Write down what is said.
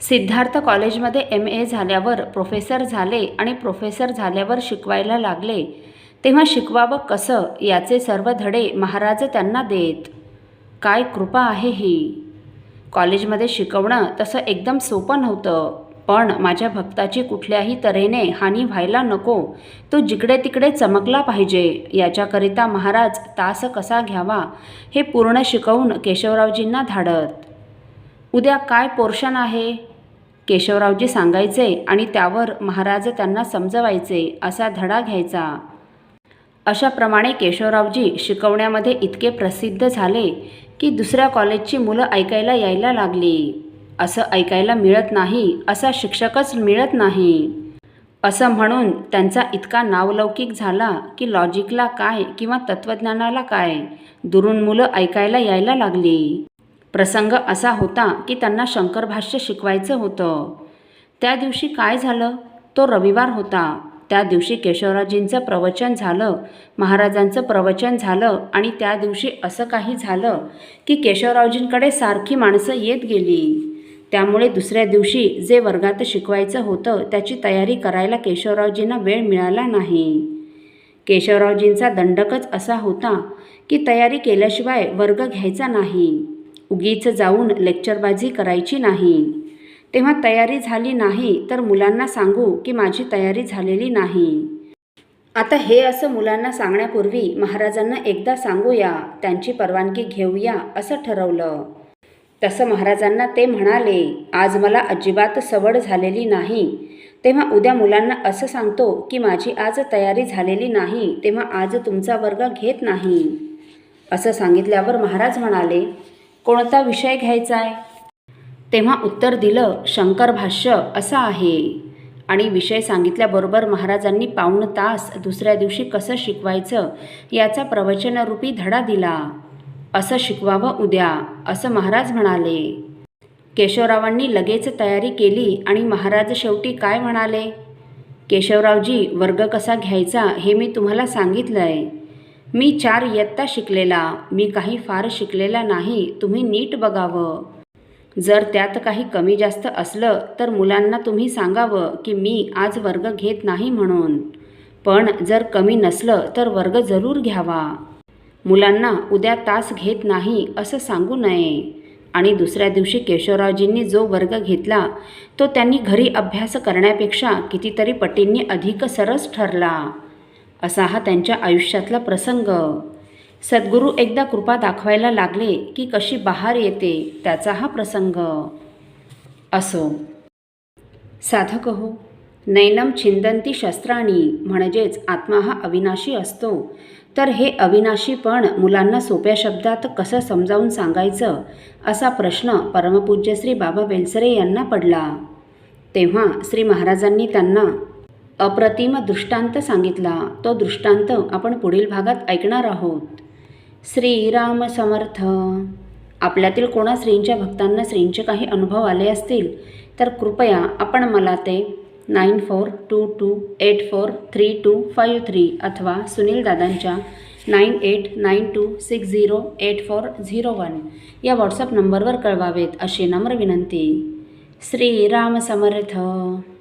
सिद्धार्थ कॉलेजमध्ये M A झाल्यावर professor झाले आणि प्रोफेसर झाल्यावर शिकवायला लागले. तेव्हा शिकवावं कसं याचे सर्व धडे महाराज त्यांना देत. काय कृपा आहे ही? कॉलेजमध्ये शिकवणं तसं एकदम सोपं नव्हतं. पण माझ्या भक्ताची कुठल्याही तऱ्हेने हानी व्हायला नको. तो जिकडे तिकडे चमकला पाहिजे. याच्याकरिता महाराज तास कसा घ्यावा हे पूर्ण शिकवून केशवरावजींना धाडत. उद्या काय पोर्शन आहे? केशवरावजी सांगायचे आणि त्यावर महाराज त्यांना समजवायचे असा धडा घ्यायचा. अशाप्रमाणे केशवरावजी शिकवण्यामध्ये इतके प्रसिद्ध झाले की दुसऱ्या कॉलेजची मुलं ऐकायला यायला लागली. असं ऐकायला मिळत नाही असा शिक्षकच मिळत नाही. असं म्हणून त्यांचा इतका नावलौकिक झाला की लॉजिकला काय किंवा तत्त्वज्ञानाला काय दुरून मुलं ऐकायला यायला लागली. प्रसंग असा होता की त्यांना शंकरभाष्य शिकवायचं होतं. त्या दिवशी काय झालं? तो रविवार होता. त्या दिवशी केशवराजींचं प्रवचन झालं महाराजांचं प्रवचन झालं आणि त्या दिवशी असं काही झालं की केशवरावजींकडे सारखी माणसं येत गेली. त्यामुळे दुसऱ्या दिवशी जे वर्गात शिकवायचं होतं त्याची तयारी करायला केशवरावजींना वेळ मिळाला नाही. केशवरावजींचा दंडकच असा होता की तयारी केल्याशिवाय वर्ग घ्यायचा नाही. उगीच जाऊन लेक्चरबाजी करायची नाही. तेव्हा तयारी झाली नाही तर मुलांना सांगू की माझी तयारी झालेली नाही. आता हे असं मुलांना सांगण्यापूर्वी महाराजांना एकदा सांगूया त्यांची परवानगी घेऊया असं ठरवलं. तसं महाराजांना ते म्हणाले आज मला अजिबात सवड झालेली नाही. तेव्हा उद्या मुलांना असं सांगतो की माझी आज तयारी झालेली नाही तेव्हा आज तुमचा वर्ग घेत नाही. असं सांगितल्यावर महाराज म्हणाले कोणता विषय घ्यायचा आहे? तेव्हा उत्तर दिलं शंकर भाष्य असं आहे. आणि विषय सांगितल्याबरोबर महाराजांनी पाऊण तास दुसऱ्या दिवशी कसं शिकवायचं याचा प्रवचनरूपी धडा दिला. असं शिकवावं उद्या असं महाराज म्हणाले. केशवरावांनी लगेच तयारी केली आणि महाराज शेवटी काय म्हणाले? केशवरावजी वर्ग कसा घ्यायचा हे मी तुम्हाला सांगितलं आहे मी चार इयत्ता शिकलेला मी काही फार शिकलेला नाही तुम्ही नीट बघावं. जर त्यात काही कमी जास्त असलं तर मुलांना तुम्ही सांगावं की मी आज वर्ग घेत नाही म्हणून. पण जर कमी नसलं तर वर्ग जरूर घ्यावा. मुलांना उद्या तास घेत नाही असं सांगू नये. आणि दुसऱ्या दिवशी केशवरावजींनी जो वर्ग घेतला तो त्यांनी घरी अभ्यास करण्यापेक्षा कितीतरी पटींनी अधिक सरस ठरला. असा हा त्यांच्या आयुष्यातला प्रसंग. सद्गुरू एकदा कृपा दाखवायला लागले की कशी बहार येते त्याचा हा प्रसंग. असो. साधक हो नैनम छिंदंती शस्त्राणी म्हणजेच आत्मा हा अविनाशी असतो. तर हे अविनाशी पण मुलांना सोप्या शब्दात कसं समजावून सांगायचं असा प्रश्न परमपूज्य श्री बाबा बेलसरे यांना पडला. तेव्हा श्री महाराजांनी त्यांना अप्रतिम दृष्टांत सांगितला. तो दृष्टांत आपण पुढील भागात ऐकणार आहोत. श्रीराम समर्थ. आपल्यातील कोणा श्रींच्या भक्तांना श्रींचे काही अनुभव आले असतील तर कृपया आपण मला ते nine four two two eight four three two five three अथवा सुनील दादांच्या nine eight nine two six zero eight four zero one या व्हॉट्सअप नंबरवर कळवावेत अशी नम्र विनंती. श्रीराम समर्थ.